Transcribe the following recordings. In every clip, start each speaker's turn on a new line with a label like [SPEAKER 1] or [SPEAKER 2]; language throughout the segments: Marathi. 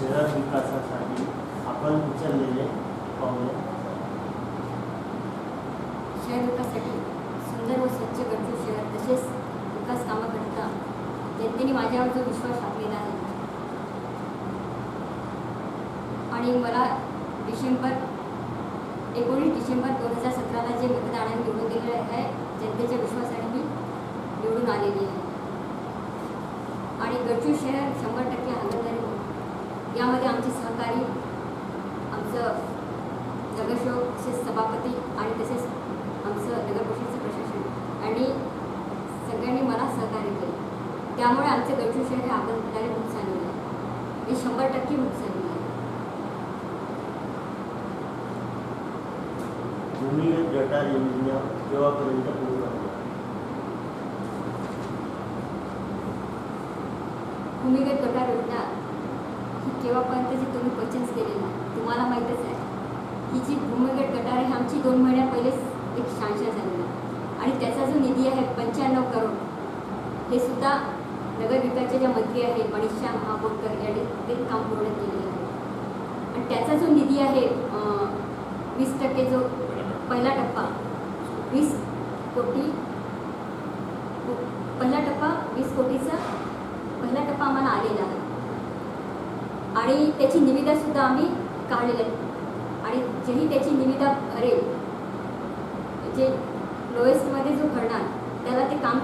[SPEAKER 1] शहर विकासासाठी आपण उचललेले पावले
[SPEAKER 2] शहर विकासासाठी सुंदर व स्वच्छ गडचिरोली शहर तसेच विकास कामाकरिता जनतेने माझ्यावर जो विश्वास टाकलेला आहे. आणि मला डिसेंबर एकोणीस डिसेंबर दोन हजार सतराला जे मतदानाने निवडून दिलेलं आहे जनतेच्या विश्वासाने मी निवडून आलेली आहे. आणि गडचिरोली शहर शंभर टक्के हलवणारे यामध्ये आमचे सहकारी आमचं नगरसेवक तसेच सभापती आणि तसेच आमचं नगर परिषदेचं प्रशासन आणि सगळ्यांनी मला सहकार्य केले. त्यामुळे आमचे गडचिरोली शहर हे होत झालेलं आहे हे शंभर टक्के झालेलं आहे
[SPEAKER 1] भूमिगत गटार योजना केव्हापर्यंत पूर्ण होईल?
[SPEAKER 2] भूमिगत गटार योजना केव्हापर्यंत जे तुम्ही क्वेश्चन्स केले ना तुम्हाला माहीतच आहे. ही जी भूमिगत गटार आहे आमची दोन महिन्या पहिलेच एक शहाशा झालेली आहे. आणि त्याचा जो निधी आहे पंच्याण्णव करोड हे सुद्धा नगरविकासचे जे मंत्री आहेत मनीषा महाबोरकर यांनी ते काम पूर्ण केलेलं आहे. आणि त्याचा जो निधी आहे वीस टक्के जो पहिला टप्पा वीस कोटी पहिला टप्पा वीस कोटीचा पहिला टप्पा आम्हाला आलेला आहे. आणि त्याची निविदासुद्धा आम्ही काढलेली आहे. आणि जेही त्याची निविदा भरेल जे लोएस्टमध्ये जो भरणार त्याला ते काम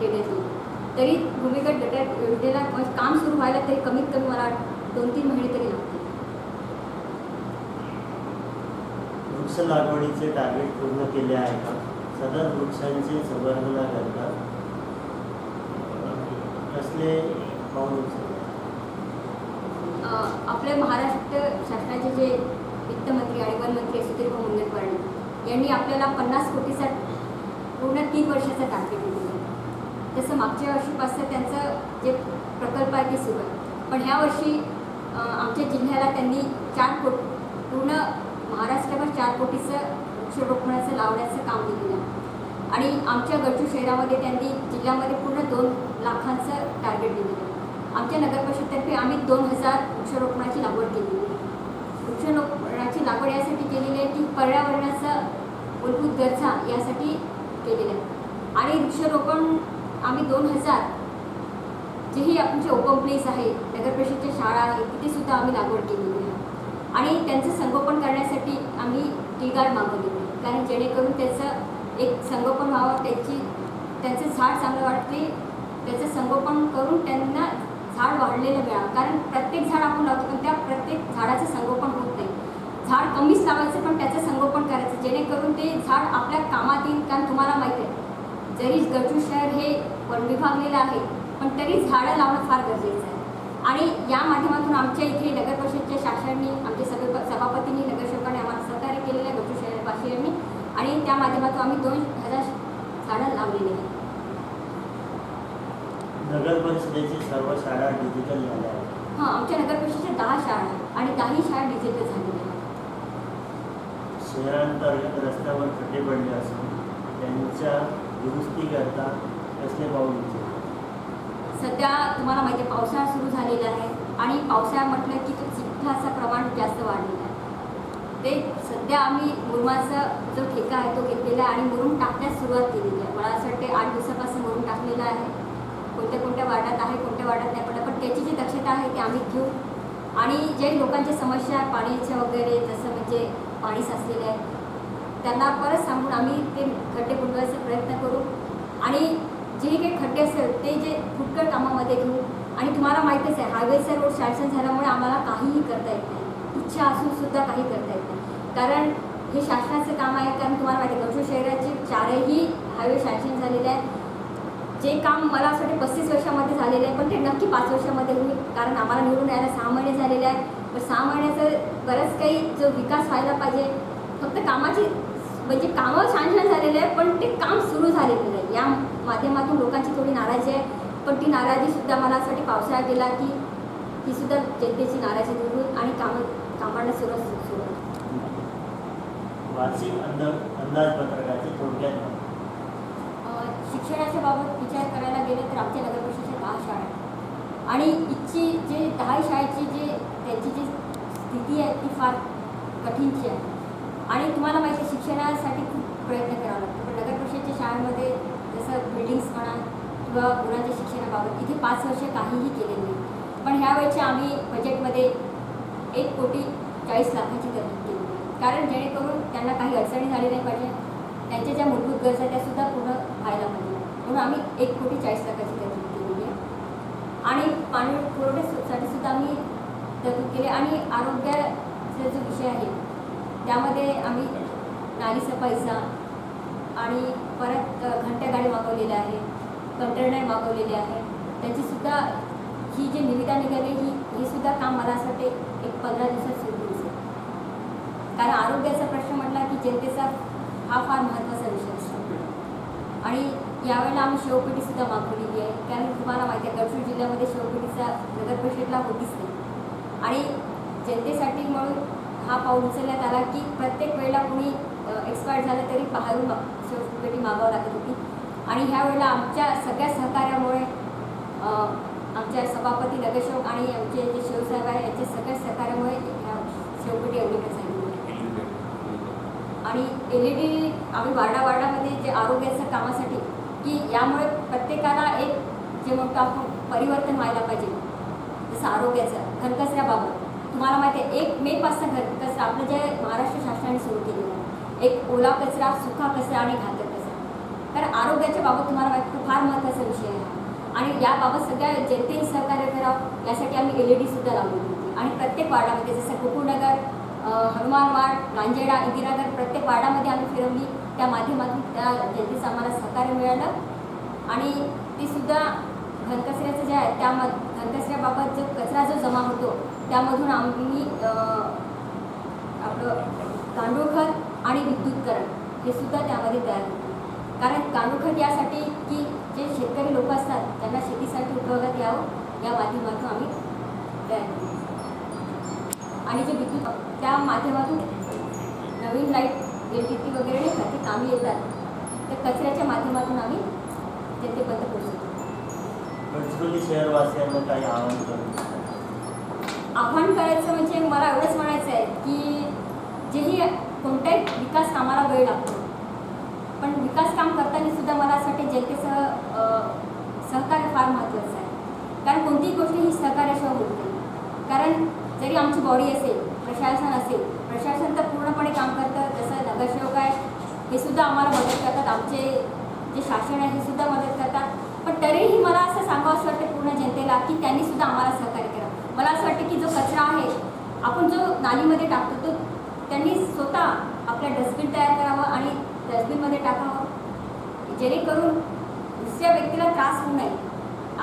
[SPEAKER 2] देण्यात येईल तरी भूमिगत गटार योजनेला काम सुरू व्हायला तरी कमीत कमी मला दोन तीन महिने तरी लागतील.
[SPEAKER 1] वृक्ष लागवडीचे टार्गेट पूर्ण केले आहे का? सदर वृक्षांचे संवर्धनाकरता. कसले पाऊल उचलले?
[SPEAKER 2] आपले महाराष्ट्र शासनाचे जे वित्तमंत्री आणि वनमंत्री सुधीरभाऊ मुनगंटीवार यांनी आपल्याला पन्नास कोटीचा पूर्ण तीन वर्षाचा टार्गेट दिलेला जसं तसं मागच्या वर्षीपासून त्यांचं जे प्रकल्प आहे ते सुरू आहे. पण ह्या वर्षी आमच्या जिल्ह्याला त्यांनी चार कोट पूर्ण महाराष्ट्रभर चार कोटीचं वृक्षरोपणाचं लावण्याचं काम दिलेलं आहे. आणि आमच्या गडचू शहरामध्ये त्यांनी जिल्ह्यामध्ये पूर्ण दोन लाखांचं टार्गेट दिलेलं आहे. आमच्या नगर परिषदेतर्फे आम्ही दोन हजार वृक्षारोपणाची लागवड केलेली आहे वृक्षारोपणाची लागवड यासाठी केलेली आहे की पर्यावरणाचा मूलभूत गरजा यासाठी केलेल्या आहे. आणि वृक्षारोपण आम्ही दोन हजार जेही आमचे ओपन प्लेस आहे नगर परिषदच्या शाळा आहे तिथेसुद्धा आम्ही लागवड केलेली आहे. आणि त्यांचं संगोपन करण्यासाठी आम्ही टी गार्ड आहे कारण जेणेकरून त्याचं एक संगोपन व्हावं त्याची त्यांचं झाड चांगलं वाटते त्याचं संगोपन करून त्यांना वाढलेलं मिळा कारण प्रत्येक झाड आपण लावतो पण त्या प्रत्येक झाडाचं संगोपन होत नाही. झाड कमीच लावायचं पण त्याचं संगोपन करायचं. जेणेकरून ते झाड आपल्या कामात येईल कारण तुम्हाला माहीत आहे जरी गरजू शहर हे वन विभागलेलं आहे पण तरी झाडं लावणं फार गरजेचं आहे. आणि या माध्यमातून आमच्या इथे नगर परिषदच्या शासनाने आमचे सगळे सभापतींनी नगरसेवकांनी आम्हाला सहकार्य केलेलं आहे गडचिरोली शहरवासियांनी आणि त्या माध्यमातून आम्ही दोन हजार झाडं लावलेली आहेत.
[SPEAKER 1] नगर परिषदेची सर्व शाळा डिजिटल झाल्या.
[SPEAKER 2] हां आमच्या नगर परिषदेच्या दहा शाळा आहेत आणि दहाही शाळा डिजिटल झालेल्या आहेत.
[SPEAKER 1] शहरांतर्गत रस्त्यावर खड्डे पडले असून त्यांच्या दुरुस्तीकरता कसले पाऊल उचलले?
[SPEAKER 2] सध्या तुम्हाला माहिती आहे पावसाळा सुरू झालेला आहे आणि पावसाळा म्हटलं की तो चिखलाचं प्रमाण जास्त वाढलेलं आहे. ते सध्या आम्ही मुरुमाचा जो ठेका आहे तो घेतलेला आहे आणि मुरुम टाकण्यास सुरुवात केलेली आहे. मला असं वाटते आठ दिवसापासून मुरुम टाकलेला आहे. कोणत्या कोणत्या वार्डात आहे कोणत्या वार्डात नाही पण पण त्याची जी दक्षता आहे ती आम्ही घेऊ. आणि जे लोकांच्या समस्या आहे, पाण्याच्या वगैरे जसं म्हणजे पाणी साचलेलं आहे त्यांना परत सांगून आम्ही ते खड्डे बुडवायचा प्रयत्न करू. आणि जे काही खड्डे असेल ते जे फुटकळ कामामध्ये घेऊ. आणि तुम्हाला माहीतच आहे हायवेचा रोड शासन झाल्यामुळे आम्हाला काहीही करता येत नाही. इच्छा असून सुद्धा काही करता येत नाही. कारण हे शासनाचं काम आहे कारण तुम्हाला माहिती आहे गमशो शहराचे चारही हायवे शासन झालेले आहेत. जे काम मला असं वाटतं पस्तीस वर्षामध्ये झालेलं आहे पण ते नक्की पाच वर्षामध्ये होईल. कारण आम्हाला निवडून यायला सहा महिने झालेले आहेत. पण सहा महिन्याचं बरंच काही जो विकास व्हायला पाहिजे. फक्त कामाची म्हणजे कामं छान छान झालेले आहे पण ते काम सुरू झालेलं नाही. या माध्यमातून लोकांची थोडी नाराजी आहे. पण ती नाराजीसुद्धा मला असं वाटते पावसाळ्यात गेला की तीसुद्धा जनतेची नाराजी दूर होईल आणि कामं कामांना सुरुवात सुरू होईल.
[SPEAKER 1] वार्षिक अंदाज
[SPEAKER 2] अंदाजपत्रक शिक्षणाच्या बाबत विचार करायला गेले तर आमच्या नगर परिषदेच्या दहा शाळा आहेत. आणि इथची जे दहा शाळेची जे त्यांची जी स्थिती आहे ती फार कठीणची आहे. आणि तुम्हाला माहिती आहे शिक्षणासाठी खूप प्रयत्न करावा लागतो पण नगर परिषदेच्या शाळांमध्ये जसं बिल्डिंग्स म्हणा किंवा मुलांच्या शिक्षणाबाबत इथे पाच वर्ष काहीही केलेलं नाही. पण ह्यावेळेच्या आम्ही बजेटमध्ये एक कोटी चाळीस लाखाची तरतूद केली. कारण जेणेकरून त्यांना काही अडचणी झाली नाही पाहिजे. त्यांच्या ज्या मूलभूत गरजा त्यासुद्धा पूर्ण आम्ही एक कोटी चाळीस लाखाची तरतूद केलेली आहे. आणि पाणी पुरवठ्यासाठी सुद्धा आम्ही तरतूद केली आणि आरोग्याचा जो विषय आहे त्यामध्ये आम्ही नाली सफाईचा आणि परत घंट्या गाडी मागवलेल्या आहे कंटेनर मागवलेले आहे. त्याचीसुद्धा ही जी निविदा निघाली ही हे सुद्धा काम मला असं वाटते एक पंधरा दिवसात सुरू होईल कारण आरोग्याचा प्रश्न म्हटला की जनतेचा हा फार महत्त्वाचा विषय असतो. आणि यावेळेला आम्ही शेवपेटी सुद्धा मागवलेली आहे. कारण तुम्हाला माहिती आहे गडचिरोली जिल्ह्यामध्ये शेवपेटीचा नगर परिषदला होतीच नाही. आणि जनतेसाठी म्हणून हा पाऊल उचलण्यात आला की प्रत्येक वेळेला कुणी एक्सपायर झालं तरी बाहेरून मा- शेवपेटी मागावं लागत होती. आणि ह्या वेळेला आमच्या सगळ्या सहकार्यामुळे आमच्या सभापती नगरसेवक आणि आमचे जे शिवसाहेब आहे यांच्या सगळ्या सहकार्यामुळे ह्या शेवपेटी अवलेबल झाली आणि एल ई डी आम्ही वार्डा वार्डामध्ये जे आरोग्याच्या कामासाठी की यामुळे प्रत्येकाला एक जे म्हणतो आपण परिवर्तन व्हायला पाहिजे. जसं आरोग्याचं घनकचऱ्याबाबत तुम्हाला माहिती आहे एक मे पासून घनकचरा आपलं जे महाराष्ट्र शासनाने सुरू केलेलं आहे एक ओला कचरा सुका कचरा आणि घातक कचरा. कारण आरोग्याच्या बाबत तुम्हाला माहिती खूप फार महत्त्वाचा विषय आहे. आणि याबाबत सगळ्या जनतेने सहकार्य करावं यासाठी आम्ही एल ई डीसुद्धा लावली होती. आणि प्रत्येक वार्डामध्ये जसं गोकुळनगर हनुमानवाड हनुमान इंदिरानगर प्रत्येक वार्डामध्ये आम्ही फिरवली. त्या माध्यमातून त्या जनतेचं आम्हाला सहकार्य मिळालं. आणि तीसुद्धा घनकचऱ्याचं जे आहे त्या घनकचऱ्याबाबत जो कचरा जो जमा होतो त्यामधून आम्ही आपलं गांडूळ खत आणि विद्युतकरण हे सुद्धा त्यामध्ये तयार होते. कारण गांडूळ खत यासाठी की जे शेतकरी लोक असतात त्यांना शेतीसाठी उपयोगात यावं या माध्यमातून आम्ही तयार आणि जे विद्युत त्या माध्यमातून नवीन लाइट टी वगैरे नाही का ते कामी येतात. त्या कचऱ्याच्या माध्यमातून आम्ही जनतेपर्यंत पोहोचवतो
[SPEAKER 1] गडचिरोली शहरवासियांना काही आवाहन करू
[SPEAKER 2] आव्हान करायचं म्हणजे मला एवढंच म्हणायचं आहे की जेही कोणत्याही विकास कामाला वेळ लागतो पण विकास काम करताना सुद्धा मला असं वाटते जनतेसह सहकार्य फार महत्त्वाचं आहे. कारण कोणतीही गोष्ट ही सहकार्याशिवाय होत नाही. कारण जरी आमची बॉडी असेल प्रशासन असेल प्रशासन तर पूर्णपणे काम करतं हे सुद्धा आम्हाला मदत करतात. आमचे जे शासन आहे हे सुद्धा मदत करतात. पण तरीही मला असं सांगावं असं वाटतं पूर्ण जनतेला की त्यांनी सुद्धा आम्हाला सहकार्य केलं मला असं वाटतं की जो कचरा आहे आपण जो नालीमध्ये टाकतो तो त्यांनी स्वतः आपलं डस्टबिन तयार करावं आणि डस्टबिनमध्ये टाकावं. जेणेकरून दुसऱ्या व्यक्तीला त्रास होऊ नये.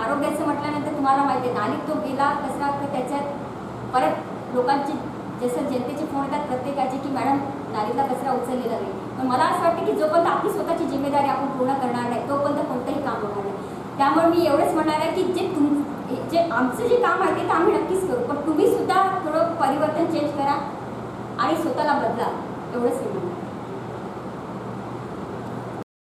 [SPEAKER 2] आरोग्याचं म्हटल्यानंतर तुम्हाला माहिती आहे नालीत तो गेला कचरा तर त्याच्यात परत लोकांची जसं जनतेचे फोन येतात प्रत्येकाचे की मॅडम नालीतला कचरा उचललेला नाही. मला असं वाटतं की जोपर्यंत आपली स्वतःची जिम्मेदारी आपण पूर्ण करणार नाही तोपर्यंत कोणतंही काम होणार नाही. त्यामुळे मी एवढंच म्हणणार आहे की जे तुम जे आमचं जे काम आहे ते आम्ही नक्कीच करू पण तुम्ही सुद्धा थोडं परिवर्तन चेंज करा आणि स्वतःला बदला. एवढंच मी